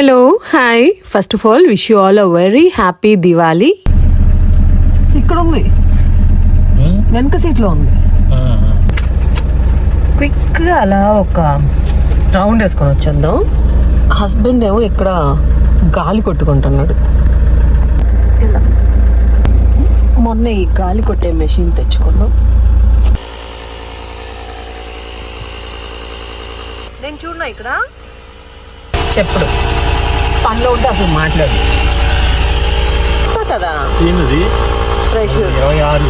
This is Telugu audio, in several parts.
Hello hi first of all wish you all a very happy Diwali ఇక్కడ ఉంది వెనక సీట్లో ఉంది. క్విక్గా అలా ఒక రౌండ్ వేసుకొని వచ్చేద్దాం. హస్బెండ్ ఏమో ఇక్కడ గాలి కొట్టుకుంటున్నాడు. ఇలా. మొన్న ఈ గాలి కొట్టే మెషిన్ తెచ్చుకున్నాం. నేను చూడనా ఇక్కడ? చెప్పుడు. పనిలో ఉంటే అసలు మాట్లాడు. కదా ఏంది ఫ్రెష్ ఇరవై ఆరు.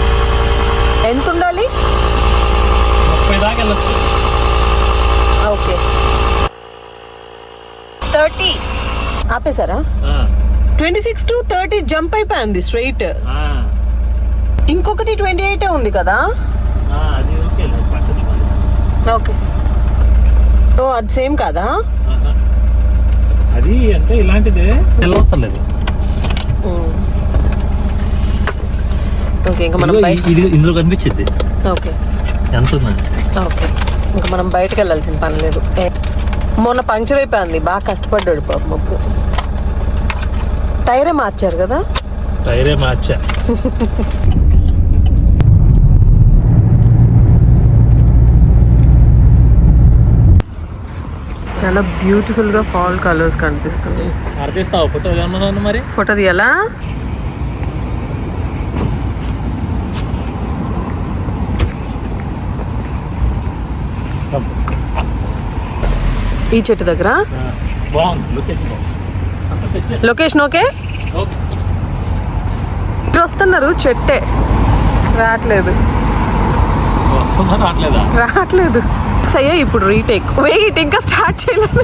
ఎంత ఉండాలి? ముప్పై దాకా వెళ్ళొచ్చు. ఓకే. థర్టీ. ఆపేశారా? ఆ, twenty six to thirty jump అయిపోయింది స్ట్రైట్. ఆ, ఇంకొకటి ట్వంటీ ఎయిట్ ఉంది కదా? ఆ, అది ఓకే. ఓ అది సేమ్ కాదా. అది అంటే ఇలాంటిదే. లేదు. ఓకే ఇంకా మనం ఇది ఇందులో కనిపించింది. ఓకే. ఎంత ఉందని ఓకే. ఇంకా మనం బయటకు వెళ్ళాల్సిన పని లేదు. ఏ, మొన్న పంక్చర్ అయిపోయింది బాగా కష్టపడ్డాడు పాపం అప్పుడు టైరే మార్చారు కదా? టైరే మార్చా. చాలా బ్యూటిఫుల్గా ఫాల్ కలర్స్ కనిపిస్తుంది. అర్థిస్తావు ఫోటో మరి? ఫోటో తీయాలా? ఈ చెట్టు దగ్గర? లొకేషన్ ఓకే ఇప్పుడు వస్తున్నారు చెట్టే. రావట్లేదు? రావట్లేదా. రావట్లేదు అయ్యా ఇప్పుడు రీటేక్ వెయిట్ ఇంకా స్టార్ట్ చేయలేదు.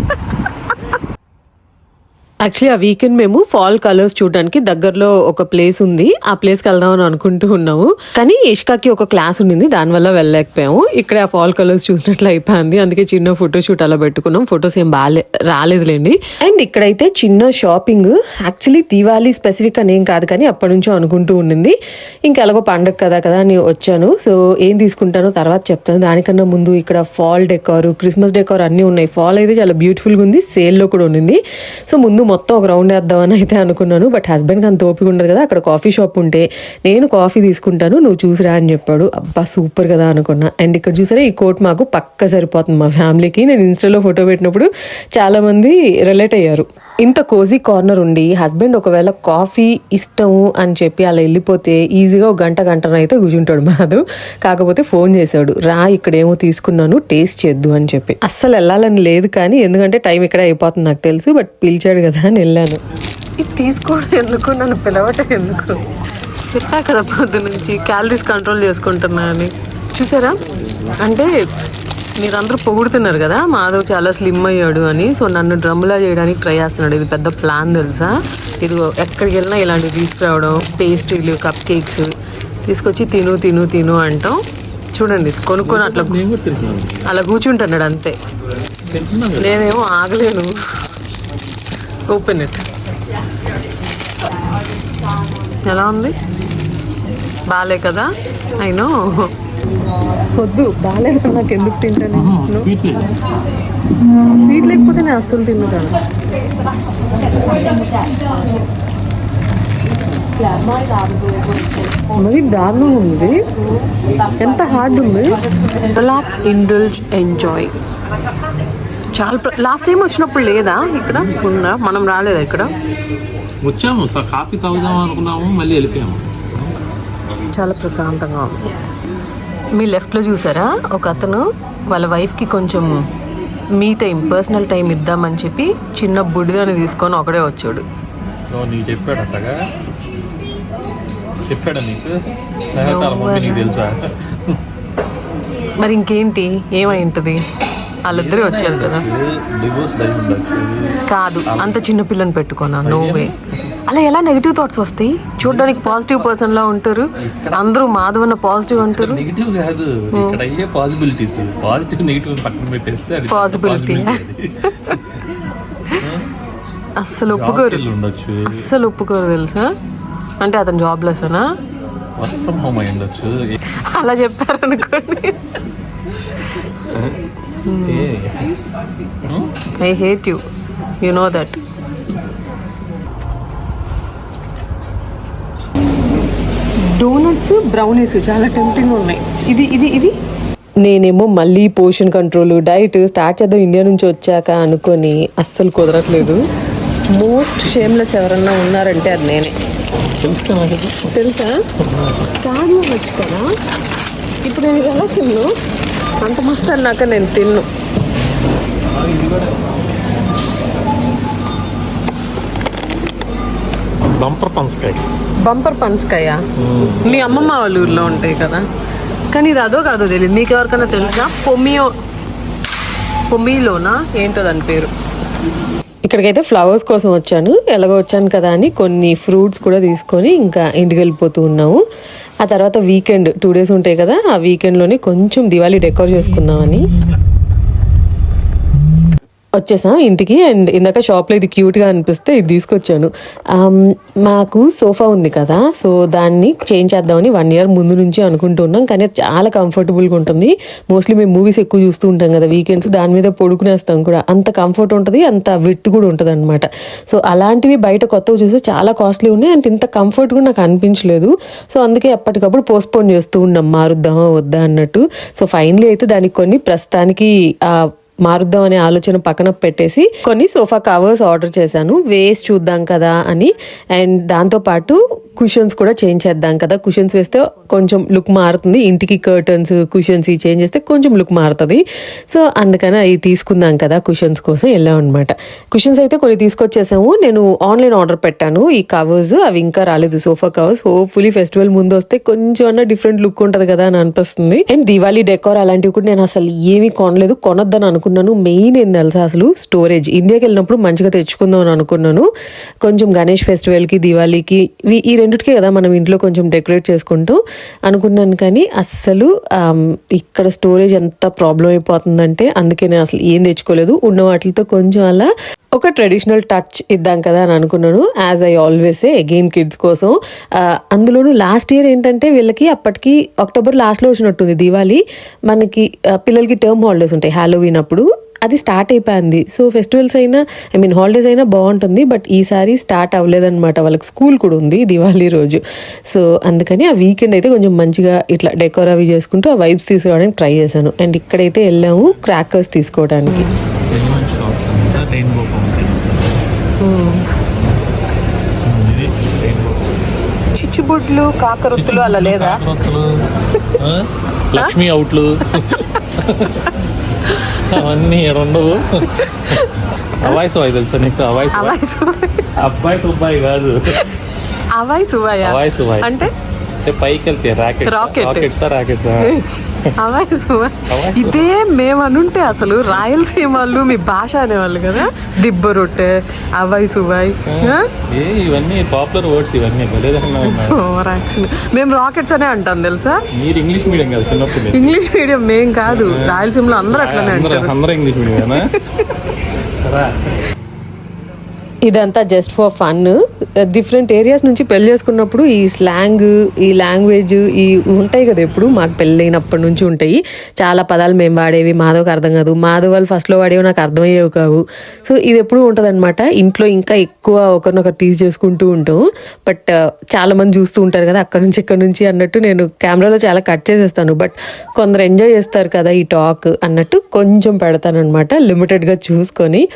యాక్చువల్లీ ఆ వీకెండ్ మేము ఫాల్ కలర్స్ చూడడానికి దగ్గరలో ఒక ప్లేస్ ఉంది. ఆ ప్లేస్కి వెళ్దామని అనుకుంటూ ఉన్నాము. కానీ ఇష్కాకి ఒక క్లాస్ ఉండింది. దానివల్ల వెళ్ళలేకపోయాము. ఇక్కడ ఆ ఫాల్ కలర్స్ చూసినట్లు అయిపోయింది. అందుకే చిన్న ఫోటో షూట్ అలా పెట్టుకున్నాం. ఫొటోస్ ఏం బాలే రాలేదులేండి. అండ్ ఇక్కడైతే చిన్న షాపింగ్ యాక్చువల్లీ దివాళీ స్పెసిఫిక్ అని ఏం కాదు కానీ అప్పటి నుంచో అనుకుంటూ ఉండింది. ఇంకా ఎలాగో పండగ కదా కదా అని వచ్చాను. సో ఏం తీసుకుంటానో తర్వాత చెప్తాను. దానికన్నా ముందు ఇక్కడ ఫాల్ డెకార్ క్రిస్మస్ డెకార్ అన్నీ ఉన్నాయి. ఫాల్ అయితే చాలా బ్యూటిఫుల్గా ఉంది. సేల్లో కూడా ఉండింది. సో ముందు మొత్తం ఒక రౌండ్ వేద్దామని అయితే అనుకున్నాను. బట్ హస్బెండ్కి అంత ఓపిక ఉండదు కదా. అక్కడ కాఫీ షాప్ ఉంటే నేను కాఫీ తీసుకుంటాను నువ్వు చూసిరా అని చెప్పాడు. అబ్బా సూపర్ కదా అనుకున్నా. అండ్ ఇక్కడ చూసారా ఈ కోట్ మాకు పక్క సరిపోతుంది. మా ఫ్యామిలీకి నేను ఇన్స్టాలో ఫోటో పెట్టినప్పుడు చాలామంది రిలేట్ అయ్యారు. ఇంత కోజీ కార్నర్ ఉండి హస్బెండ్ ఒకవేళ కాఫీ ఇష్టము అని చెప్పి అలా వెళ్ళిపోతే ఈజీగా ఒక గంట గంటన అయితే కూర్చుంటాడు మాధవ్. కాకపోతే ఫోన్ చేశాడు. రా ఇక్కడేమో తీసుకున్నాను టేస్ట్ చేద్దు అని చెప్పి. అస్సలు వెళ్ళాలని లేదు కానీ ఎందుకంటే టైం ఇక్కడే అయిపోతుంది నాకు తెలుసు బట్ పిలిచాడు కదా అని వెళ్ళాను. ఇది తీసుకోవడం ఎందుకు? నన్ను పిలవటం ఎందుకు? చెప్పా కదా పొద్దు నుంచి క్యాలరీస్ కంట్రోల్ చేసుకుంటున్నా అని. చూసారా? అంటే మీరందరూ పొగుడుతున్నారు కదా మాధవ్ చాలా స్లిమ్ అయ్యాడు అని. సో నన్ను డ్రమ్లా చేయడానికి ట్రై చేస్తున్నాడు. ఇది పెద్ద ప్లాన్ తెలుసా? ఇది ఎక్కడికి వెళ్ళినా ఇలాంటివి తీసుకురావడం పేస్ట్రీలు కప్ కేక్స్ తీసుకొచ్చి తిను తిను తిను అంటాం. చూడండి కొనుక్కొని అట్లా అలా కూర్చుంటున్నాడు అంతే. కదా. నేనేమో ఆగలేను. ఓపెన్ ఇట్ ఎలా ఉంది? బాలే కదా? అయినో వద్దు బాగాలేదు నాకు ఎందుకు తింటాను స్వీట్ లేకపోతే నేను అస్సలు తిన్నుతాను మరి దారుణం ఉంది. ఎంత హార్డ్ ఉంది? రిలాక్స్ ఇండల్జ్ ఎంజాయ్ చాలా లాస్ట్ టైం వచ్చినప్పుడు లేదా ఇక్కడ? ఉందా? మనం రాలేదా ఇక్కడ? వచ్చాము కాఫీ తాగుదాం అనుకున్నాము మళ్ళీ వెళ్ళిపోయాము. చాలా ప్రశాంతంగా ఉంది. మీ లెఫ్ట్లో చూసారా? ఒక అతను వాళ్ళ వైఫ్కి కొంచెం మీ టైం పర్సనల్ టైం ఇద్దామని చెప్పి చిన్న బుడిదని తీసుకొని ఒకడే వచ్చాడు. చెప్పాడు నీకు? తెలుసా? మరి ఇంకేంటి? ఏమై ఉంటుంది వాళ్ళిద్దరే వచ్చారు కదా. కాదు అంత చిన్న పిల్లని పెట్టుకున్నా నో వే అలా ఎలా నెగిటివ్ థాట్స్ వస్తాయి? చూడడానికి పాజిటివ్ పర్సన్ లా ఉంటారు. అందరూ మాధవన్న పాజిటివ్ అంటారు. నెగిటివ్ కాదు. ఇక్కడ అయ్యే పాసిబిలిటీస్ పాజిటివ్ నెగిటివ్ పక్కన పెట్టేస్తే అది అది. అస్సలు ఒప్పుకోరు. అస్సలు ఒప్పుకోరు తెలుసా? అంటే అతను జాబ్ లెసనా అలా చెప్పారనుకోండి. I hate you you know that donuts brownies చాలా టెంప్టింగ్ ఉన్నాయి. ఇది ఇది ఇది? నేనేమో మళ్ళీ పోషన్ కంట్రోల్ డైట్ స్టార్ట్ చేద్దాం ఇండియా నుంచి వచ్చాక అనుకొని అస్సలు కుదరట్లేదు. మోస్ట్ షేమ్లెస్ ఎవరన్నా ఉన్నారంటే అది నేనే. తెలుసు? కాదు వచ్చు కదా. ఇప్పుడు నేను ఎలా తిన్ను? అంత మస్తు అన్నాక నేను తిన్ను. బంపర్ పనసకాయ. బంపర్ పనసకాయ? మీ అమ్మమ్మ వాళ్ళ ఊర్లో ఉంటాయి కదా? కానీ ఇది అదో కాదో తెలియదు మీకు ఎవరికైనా తెలుసా? పొమ్మియో పొమ్మిలోనా? ఏంటో దాని పేరు. ఇక్కడికైతే ఫ్లవర్స్ కోసం వచ్చాను. ఎలాగో వచ్చాను కదా అని కొన్ని ఫ్రూట్స్ కూడా తీసుకొని ఇంకా ఇంటికి వెళ్ళిపోతూ ఉన్నాము. ఆ తర్వాత వీకెండ్ టూ డేస్ ఉంటాయి కదా ఆ వీకెండ్లోనే కొంచెం దివాళీ డెకోర్ చేసుకుందామని. వచ్చేసాం ఇంటికి అండ్ ఇందాక షాప్లో ఇది క్యూట్గా అనిపిస్తే ఇది తీసుకొచ్చాను. మాకు సోఫా ఉంది కదా సో దాన్ని చేంజ్ చేద్దామని వన్ ఇయర్ ముందు నుంచి అనుకుంటున్నాం కానీ అది చాలా కంఫర్టబుల్గా ఉంటుంది. మోస్ట్లీ మేము మూవీస్ ఎక్కువ చూస్తూ ఉంటాం కదా వీకెండ్స్ దాని మీద పొడుకునేస్తాం కూడా. అంత కంఫర్ట్ ఉంటుంది అంత విత్ కూడా ఉంటుంది అనమాట సో అలాంటివి బయట కొత్తవి చూస్తే చాలా కాస్ట్లీ ఉన్నాయి అండ్ ఇంత కంఫర్ట్ కూడా నాకు అనిపించలేదు. సో అందుకే ఎప్పటికప్పుడు పోస్ట్పోన్ చేస్తూ ఉన్నాం మారుద్దామా వద్దా అన్నట్టు. సో ఫైనలీ అయితే దానికి కొన్ని ప్రస్తుతానికి మారుద్దాం అనే ఆలోచన పక్కన పెట్టేసి కొన్ని సోఫా కవర్స్ ఆర్డర్ చేశాను. వేస్ట్ చూద్దాం కదా అని. అండ్ దాంతోపాటు కుషన్స్ కూడా చేంజ్ చేద్దాం కదా. కుషన్స్ వేస్తే కొంచెం లుక్ మారుతుంది. ఇంటికి కర్టన్స్ కుషన్స్ ఈ చేంజ్ చేస్తే కొంచెం లుక్ మారుతుంది. సో అందుకని అవి తీసుకుందాం కదా కుషన్స్ కోసం వెళ్ళాం అనమాట కుషన్స్ అయితే కొన్ని తీసుకొచ్చేసాము. నేను ఆన్లైన్ ఆర్డర్ పెట్టాను. ఈ కవర్స్ అవి ఇంకా రాలేదు. సోఫా కవర్స్ హోప్ఫుల్లీ ఫెస్టివల్ ముందు వస్తే కొంచెం అన్న డిఫరెంట్ లుక్ ఉంటుంది కదా అని అనిపిస్తుంది. అండ్ దివాళీ డెకోర్ అలాంటివి కూడా నేను అసలు ఏమీ కొనలేదు. కొనొద్దని అనుకున్నాను. మెయిన్ ఏం తెలుసా అసలు? స్టోరేజ్ ఇండియాకి వెళ్ళినప్పుడు మంచిగా తెచ్చుకుందాం అని అనుకున్నాను. కొంచెం గణేష్ ఫెస్టివల్కి దివాళీకి ఈ రెండిటికే కదా మనం ఇంట్లో కొంచెం డెకరేట్ చేసుకుంటూ అనుకున్నాను కానీ అస్సలు ఇక్కడ స్టోరేజ్ ఎంత ప్రాబ్లం అయిపోతుందంటే అందుకే నేను అసలు ఏం తెచ్చుకోలేదు. ఉన్న వాటితో కొంచెం అలా ఒక ట్రెడిషనల్ టచ్ ఇద్దాం కదా అని అనుకున్నాను as I always again kids కోసం. అందులోనూ లాస్ట్ ఇయర్ ఏంటంటే వీళ్ళకి అప్పటికి అక్టోబర్ లాస్ట్లో వచ్చినట్టుంది దివాళీ. మనకి పిల్లలకి టర్మ్ హాలిడేస్ ఉంటాయి హ్యాలోవీన్ అప్పుడు. అది స్టార్ట్ అయిపోయింది. సో ఫెస్టివల్స్ అయినా ఐ మీన్ హాలిడేస్ అయినా బాగుంటుంది బట్ ఈసారి స్టార్ట్ అవ్వలేదన్నమాట. వాళ్ళకి స్కూల్ కూడా ఉంది దివాళీ రోజు. సో అందుకని ఆ వీకెండ్ అయితే కొంచెం మంచిగా ఇట్లా డెకోర్ అవి చేసుకుంటూ ఆ వైబ్స్ తీసుకురావడానికి ట్రై చేశాను. అండ్ ఇక్కడైతే వెళ్ళాము క్రాకర్స్ తీసుకోవడానికి. చిచ్చుబుడ్లు కాకరొత్తులు అలా లేదా? లక్ష్మీ అవుట్లు. అవన్నీ ఉండవు. అవాయి సువాయి తెలుసా నీకు? అవాయి అవాయి అబ్బాయి సుబ్బాయి కాదు. అవాయి సువాయ అవాయి సువాయి అంటే? పైకి వెళ్తే రాకెట్ Rocket. రాకెట్స్ రాకెట్స్ ఇదే మేము అనుంటే అసలు రాయలసీమ వాళ్ళు మీ భాష అనేవాళ్ళు కదా? దిబ్బ రొట్టె అవాయి సువాయ్ ఇవన్నీ పాపులర్ వర్డ్స్ ఇవన్నీ మేము రాకెట్స్ అనే అంటాం తెలుసా? మీరు ఇంగ్లీష్ మీడియం కాదు చిన్నప్పుడు. ఇంగ్లీష్ మీడియం మేం కాదు. రాయలసీమలో అందరూ అట్లనే అంటారు. అందరూ ఇంగ్లీష్ మీడియమేనా? రా. ఇదంతా just for fun. Different areas నుంచి పెళ్ళి చేసుకున్నప్పుడు ఈ స్లాంగ్ ఈ లాంగ్వేజ్ ఈ ఉంటాయి కదా ఎప్పుడు మాకు పెళ్ళైనప్పటి నుంచి ఉంటాయి. చాలా పదాలు మేము వాడేవి మాధవ్కి అర్థం కాదు. మాధవ్ వాళ్ళు ఫస్ట్లో వాడేవి నాకు అర్థమయ్యేవి కావు. సో ఇది ఎప్పుడు ఉంటుంది ఇంట్లో ఇంకా ఎక్కువ ఒకరినొకరు టీజ్ చేసుకుంటూ ఉంటాం. బట్ చాలామంది చూస్తూ ఉంటారు కదా అక్కడ నుంచి ఇక్కడ నుంచి అన్నట్టు నేను కెమెరాలో చాలా కట్ చేసేస్తాను. బట్ కొందరు ఎంజాయ్ చేస్తారు కదా ఈ టాక్ అన్నట్టు కొంచెం పెడతాను అనమాట లిమిటెడ్గా చూసుకొని.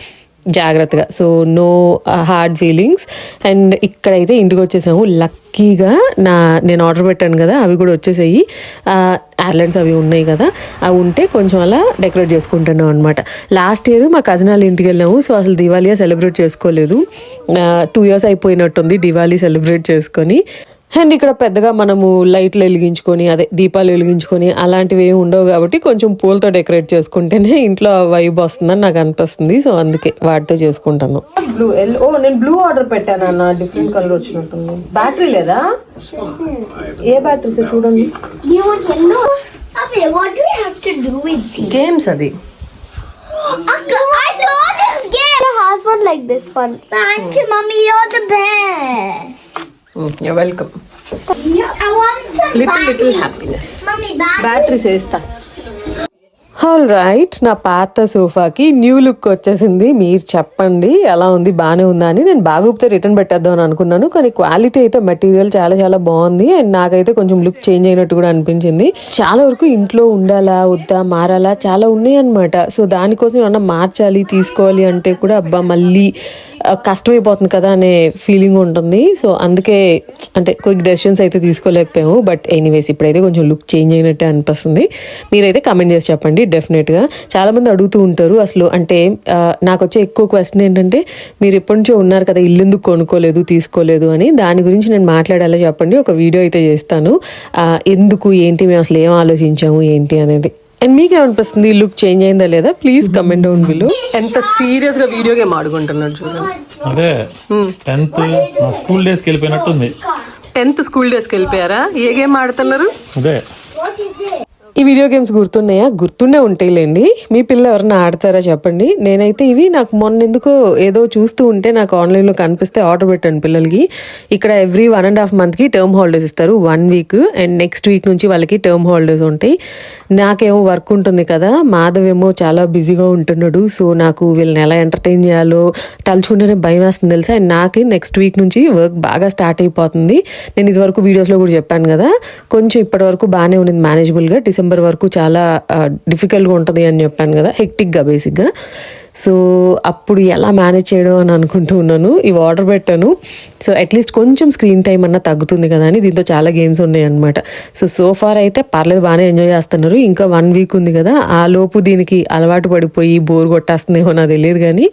జాగ్రత్తగా. So no hard feelings and ఇక్కడైతే ఇంటికి వచ్చేసాము లక్కీగా నా నేను ఆర్డర్ పెట్టాను కదా అవి కూడా వచ్చేసాయి. Uh, ఎయిర్లైన్స్ అవి ఉన్నాయి కదా అవి ఉంటే కొంచెం అలా డెకరేట్ చేసుకుంటున్నాం అనమాట లాస్ట్ ఇయర్ మా కజిన్ వాళ్ళ ఇంటికి వెళ్ళాము. సో అసలు దివాళీ సెలబ్రేట్ చేసుకోలేదు. Uh, టూ ఇయర్స్ అయిపోయినట్టుంది దివాళీ సెలబ్రేట్ చేసుకొని. అండ్ ఇక్కడ పెద్దగా మనము లైట్లు వెలిగించుకొని అదే దీపాలు వెలిగించుకొని అలాంటివి ఏమి ఉండవు కాబట్టి కొంచెం పూలతో డెకరేట్ చేసుకుంటేనే ఇంట్లో వైబ్ వస్తుందని నాకు అనిపిస్తుంది సో అందుకే వాటితో చేసుకుంటాను బ్లూ ఓ నేను బ్లూ ఆర్డర్ పెట్టాను అన్న డిఫరెంట్ కలర్ వచ్చినట్టుంది బ్యాటరీ లేదా ఏ బ్యాటరీస్ చూడండి? గేమ్స్ అది Uncle, I know this game. It has one like this one. Thank you, mommy. You're the best. Welcome little little. Happiness. Batteries వేస్తా ఆల్ రైట్ నా పాత సోఫాకి న్యూ లుక్ వచ్చేసింది. మీరు చెప్పండి ఎలా ఉంది బాగానే ఉందా అని నేను బాగోపితే రిటర్న్ పెట్టేద్దాం అని అనుకున్నాను. కానీ క్వాలిటీ అయితే మెటీరియల్ చాలా చాలా బాగుంది. అండ్ నాకైతే కొంచెం లుక్ చేంజ్ అయినట్టు కూడా అనిపించింది. చాలా వరకు ఇంట్లో ఉండాలా వద్దా మారాలా చాలా ఉన్నాయి అనమాట సో దానికోసం ఏమన్నా మార్చాలి తీసుకోవాలి అంటే కూడా అబ్బా మళ్ళీ కష్టమైపోతుంది కదా అనే ఫీలింగ్ ఉంటుంది. సో అందుకే అంటే క్విక్ డెసిషన్స్ అయితే తీసుకోలేకపోయాము. బట్ ఎనీవేస్ ఇప్పుడైతే కొంచెం లుక్ చేంజ్ అయినట్టే అనిపిస్తుంది. మీరైతే కమెంట్ చేసి చెప్పండి డెఫినెట్గా చాలామంది అడుగుతూ ఉంటారు అసలు అంటే నాకు వచ్చే ఎక్కువ క్వశ్చన్ ఏంటంటే మీరు ఎప్పటి నుంచో ఉన్నారు కదా ఇల్లు ఎందుకు కొనుక్కోలేదు తీసుకోలేదు అని. దాని గురించి నేను మాట్లాడాలో చెప్పండి ఒక వీడియో అయితే చేస్తాను. ఎందుకు ఏంటి మేము అసలు ఏం ఆలోచించాము ఏంటి అనేది. అండ్ మీకు ఏమనిపిస్తుంది లుక్ చేంజ్ అయిందా లేదా? ప్లీజ్ కమెంట్ డౌన్ బిలో ఎంత సీరియస్గా వీడియో గేమ్ ఆడుకుంటున్నాడు చూడండి అదే టెన్త్ స్కూల్ డేస్కి వెళ్ళిపోయినట్టుంది. టెన్త్ స్కూల్ డేస్కి వెళ్ళిపోయారా? ఏ గేమ్ ఆడుతున్నారు? అదే. ఈ వీడియో గేమ్స్ గుర్తున్నాయా? గుర్తుండే ఉంటాయిలేండి. మీ పిల్లలు ఎవరైనా ఆడతారా చెప్పండి. నేనైతే ఇవి నాకు మొన్న ఎందుకు ఏదో చూస్తూ ఉంటే నాకు ఆన్లైన్లో కనిపిస్తే ఆర్డర్ పెట్టాను పిల్లలకి. ఇక్కడ ఎవ్రీ వన్ అండ్ హాఫ్ మంత్కి టర్మ్ హాలిడేస్ ఇస్తారు. One week and next week నుంచి వాళ్ళకి టర్మ్ హాలిడేస్ ఉంటాయి. నాకేమో వర్క్ ఉంటుంది కదా. మాధవ్ ఏమో చాలా బిజీగా ఉంటున్నాడు. సో నాకు వీళ్ళని ఎలా ఎంటర్టైన్ చేయాలో తలుచుకుంటేనే భయం వేస్తుంది తెలుసా? అండ్ నాకు నెక్స్ట్ వీక్ నుంచి వర్క్ బాగా స్టార్ట్ అయిపోతుంది. నేను ఇదివరకు వీడియోస్లో కూడా చెప్పాను కదా. కొంచెం ఇప్పటివరకు బాగానే ఉన్నింది మేనేజబుల్గా డిసెంబర్ వరకు చాలా డిఫికల్ట్గా ఉంటుంది అని చెప్పాను కదా హెక్టిక్గా బేసిక్గా సో అప్పుడు ఎలా మేనేజ్ చేయడం అని అనుకుంటూ ఉన్నాను. ఇవి ఆర్డర్ పెట్టాను. సో అట్లీస్ట్ కొంచెం స్క్రీన్ టైం అన్నా తగ్గుతుంది కదా అని దీంతో చాలా గేమ్స్ ఉన్నాయి అనమాట సో సో ఫార్ అయితే పర్లేదు బాగానే ఎంజాయ్ చేస్తున్నారు. ఇంకా వన్ వీక్ ఉంది కదా ఆ లోపు దీనికి అలవాటు పడిపోయి బోర్ కొట్టేస్తుందేమో నాకు తెలియదు కానీ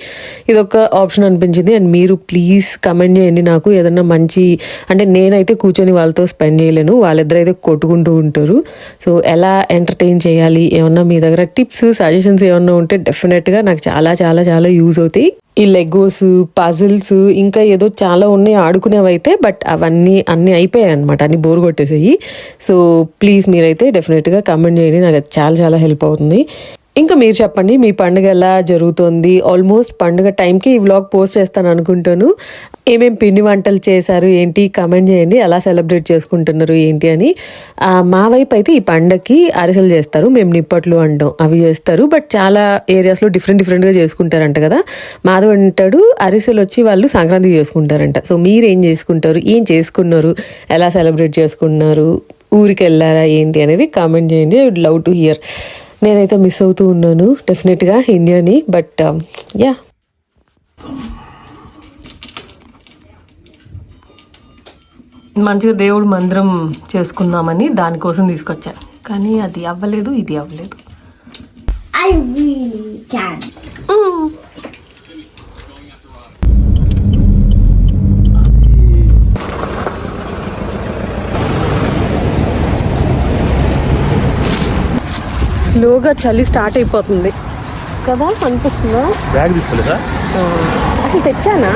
ఇది ఒక ఆప్షన్ అనిపించింది. అండ్ మీరు ప్లీజ్ కమెంట్ చేయండి నాకు ఏదన్నా మంచి అంటే నేనైతే కూర్చొని వాళ్ళతో స్పెండ్ చేయలేను. వాళ్ళిద్దరైతే కొట్టుకుంటూ ఉంటారు. సో ఎలా ఎంటర్టైన్ చేయాలి? ఏమన్నా మీ దగ్గర టిప్స్ సజెషన్స్ ఏమన్నా ఉంటే డెఫినెట్గా నాకు చాలా చాలా చాలా యూజ్ అవుతాయి. ఈ లెగోస్ పజిల్స్ ఇంకా ఏదో చాలా ఉన్నాయి ఆడుకునేవి అయితే బట్ అవన్నీ అన్నీ అయిపోయాయి అనమాట అన్ని బోర్ కొట్టేసాయి. సో ప్లీజ్ మీరైతే డెఫినెట్గా కమెంట్ చేయండి నాకు అది చాలా చాలా హెల్ప్ అవుతుంది. ఇంకా మీరు చెప్పండి మీ పండుగ ఎలా జరుగుతుంది? ఆల్మోస్ట్ పండుగ టైంకి ఈ వ్లాగ్ పోస్ట్ చేస్తాను అనుకుంటాను. ఏమేం పిండి వంటలు చేశారు ఏంటి? కమెంట్ చేయండి. ఎలా సెలబ్రేట్ చేసుకుంటున్నారు ఏంటి అని. మా వైపు అయితే ఈ పండగకి అరిసెలు చేస్తారు. మేము నిప్పట్లు అంటాం అవి చేస్తారు. బట్ చాలా ఏరియాస్లో డిఫరెంట్ డిఫరెంట్గా చేసుకుంటారంట కదా. మాధవ్ అంటాడు అరిసెలు వచ్చి వాళ్ళు సంక్రాంతి చేసుకుంటారంట. సో మీరు ఏం చేసుకుంటారు? ఏం చేసుకున్నారు? ఎలా సెలబ్రేట్ చేసుకున్నారు? ఊరికి వెళ్ళారా ఏంటి అనేది కామెంట్ చేయండి. I would love to hear నేనైతే మిస్ అవుతూ ఉన్నాను డెఫినెట్గా ఇండియాని బట్ యా మంచిగా దేవుడు మందిరం చేసుకుందామని దానికోసం తీసుకొచ్చా. కానీ అది అవ్వలేదు ఇది అవ్వలేదు. I really can. స్లోగా చలి స్టార్ట్ అయిపోతుంది. కదా అనిపిస్తుందా బ్యాగ్ తీసుకోలేదా? అసలు తెచ్చానా?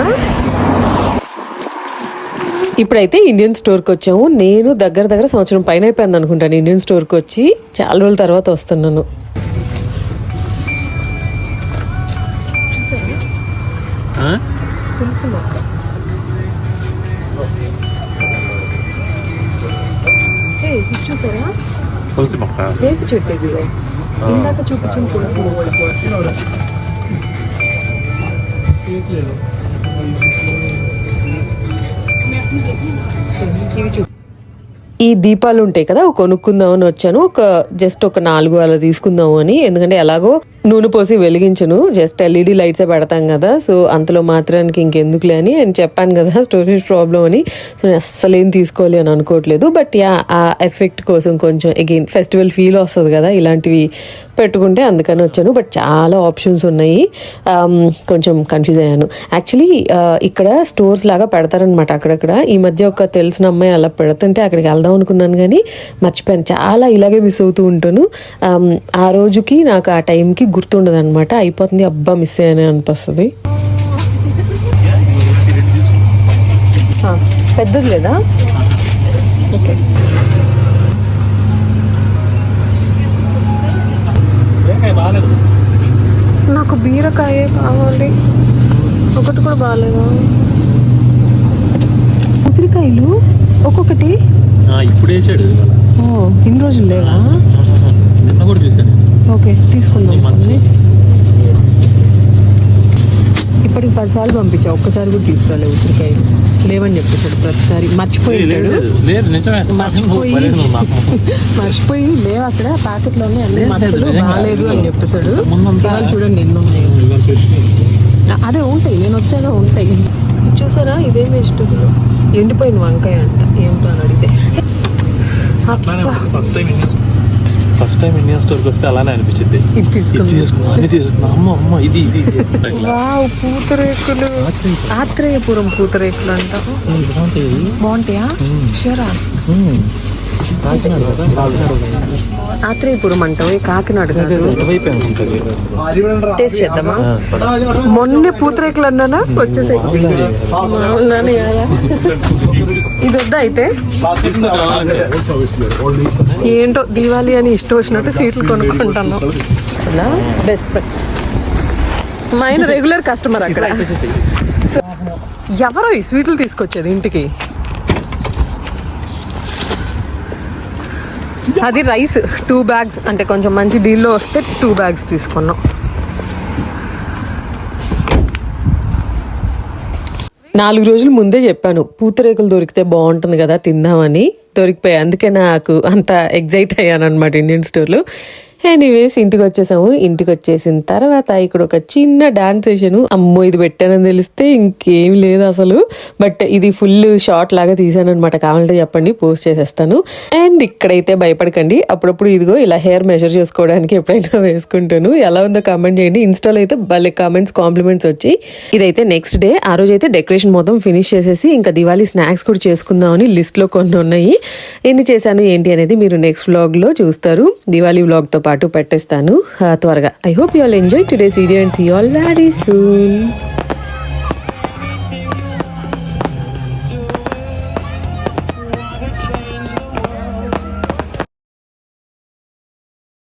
ఇప్పుడైతే ఇండియన్ స్టోర్కి వచ్చాము. నేను దగ్గర దగ్గర సంవత్సరం పైన అయిపోయింది అనుకుంటాను. ఇండియన్ స్టోర్కి వచ్చి చాలా రోజుల తర్వాత వస్తున్నాను. తులసి మొక్క. చెట్టు ఇందాక చూపించిన తులసి ఇవి చూ ఈ దీపాలు ఉంటాయి కదా కొనుక్కుందాం అని వచ్చాను. ఒక జస్ట్ ఒక నాలుగు అలా తీసుకుందాము అని. ఎందుకంటే ఎలాగో నూనె పోసి వెలిగించను. జస్ట్ ఎల్ఈడి లైట్సే పెడతాం కదా. సో అంతలో మాత్రానికి ఇంకెందుకులే అని నేను చెప్పాను కదా స్టోరేజ్ ప్రాబ్లం అని. సో నేను అస్సలు ఏం తీసుకోవాలి అని అనుకోవట్లేదు. బట్ యా ఆ ఎఫెక్ట్ కోసం కొంచెం అగైన్ ఫెస్టివల్ ఫీల్ వస్తుంది కదా ఇలాంటివి పెట్టుకుంటే అందుకని వచ్చాను. బట్ చాలా ఆప్షన్స్ ఉన్నాయి. Um, కొంచెం కన్ఫ్యూజ్ అయ్యాను. యాక్చువల్లీ uh, ఇక్కడ స్టోర్స్ లాగా పెడతారనమాట అక్కడక్కడ. ఈ మధ్య ఒక తెలిసిన అమ్మాయి అలా పెడుతుంటే అక్కడికి వెళ్దాం అనుకున్నాను కానీ మర్చిపోయాను. చాలా ఇలాగే మిస్ అవుతూ ఉంటాను. Um, ఆ రోజుకి నాకు ఆ టైంకి గుర్తుండదు అనమాట అయిపోతుంది అబ్బా మిస్ అయ్యానే అనిపిస్తుంది. పెద్దది లేదా? ఓకే. నాకు బీరకాయ కావాలి. ఒకటి కూడా బాగాలేదా? ఉసిరికాయలు ఒక్కొక్కటి? ఆ, ఇప్పుడు వేసాడు. ఓ ఇన్ని రోజులు లేవా? నిన్న కూడా ఓకే తీసుకుందాం. ఇప్పటికి పదిసార్లు పంపించా ఒక్కసారి కూడా తీసుకురాలే ఉసిరికాయలు లేవని చెప్పేసాడు ప్రతిసారి. మర్చిపోయి లేదు ఉంటాడు. లేదు నిజమే. మర్చిపోయి మర్చిపోయి లేవు అక్కడ ప్యాకెట్లో ఉన్నాయి అన్ని మచ్చలు. బాగాలేదు అని ఇవాళ చూడండి ఎన్ని అదే ఉంటాయి నేను వచ్చాక ఉంటాయి. చూసారా? ఇదే వెజిటబుల్ ఎండిపోయిన వంకాయ అంట ఏంటో అని అడిగితే. First time first time Indian స్టోర్కి వస్తే అలానే అనిపించింది. ఇది తీసుకున్నా అన్ని తీసుకున్నా అమ్మ అమ్మ ఇది ఇది వావ్ పూతరేకులు. ఆత్రేయపురం పూతరేకులు అంట. బాగుంటాయా. షూరా ఆత్రేయపురం అంటావు? కాకినాడ కాదు. టేస్ట్ చేద్దామా? మొన్నే పూతరేకులు అన్నానా వచ్చేసాయి ఇది వద్దా అయితే? ఏంటో దీవాలి అని ఇష్టం వచ్చినట్టు సీట్లు కొనుక్కుంటాను. బెస్ట్ మా ఆయన రెగ్యులర్ కస్టమర్ అక్కడ. సో, ఎవరు ఈ స్వీట్లు తీసుకొచ్చేది ఇంటికి? అది రైస్ టూ బ్యాగ్స్ అంటే కొంచెం మంచి డీల్లో వస్తే టూ బ్యాగ్స్ తీసుకున్నాం. నాలుగు రోజులు ముందే చెప్పాను పూతరేకులు దొరికితే బాగుంటుంది కదా తిందామని. దొరికిపోయాయి అందుకే నాకు అంత ఎగ్జైట్ అయ్యాను అనమాట ఇండియన్ స్టోర్లో ఎనీవేస్ ఇంటికి వచ్చేసాము ఇంటికి వచ్చేసిన తర్వాత ఇక్కడ ఒక చిన్న డాన్స్ సెషన్ అమ్మో ఇది పెట్టానని తెలిస్తే ఇంకేం లేదు అసలు. బట్ ఇది ఫుల్ షార్ట్ లాగా తీసాను అనమాట కావాలంటే చెప్పండి పోస్ట్ చేసేస్తాను. అండ్ ఇక్కడైతే భయపడకండి. అప్పుడప్పుడు ఇదిగో ఇలా హెయిర్ మెజర్ చేసుకోవడానికి ఎప్పుడైనా వేసుకుంటాను. ఎలా ఉందో కామెంట్ చేయండి. ఇన్స్టాలో అయితే భలే కామెంట్స్ కాంప్లిమెంట్స్ వచ్చి ఇదైతే నెక్స్ట్ డే ఆ రోజు అయితే డెకరేషన్ మొత్తం ఫినిష్ చేసేసి ఇంకా దివాళీ స్నాక్స్ కూడా చేసుకుందామని లిస్ట్లో కొన్ని ఉన్నాయి. ఎన్ని చేశాను ఏంటి అనేది మీరు నెక్స్ట్ వ్లాగ్లో చూస్తారు. దివాళీ వ్లాగ్తో పాటు పాటు పెట్టేస్తాను. త్వరగా. I hope you all enjoy today's video and see all very soon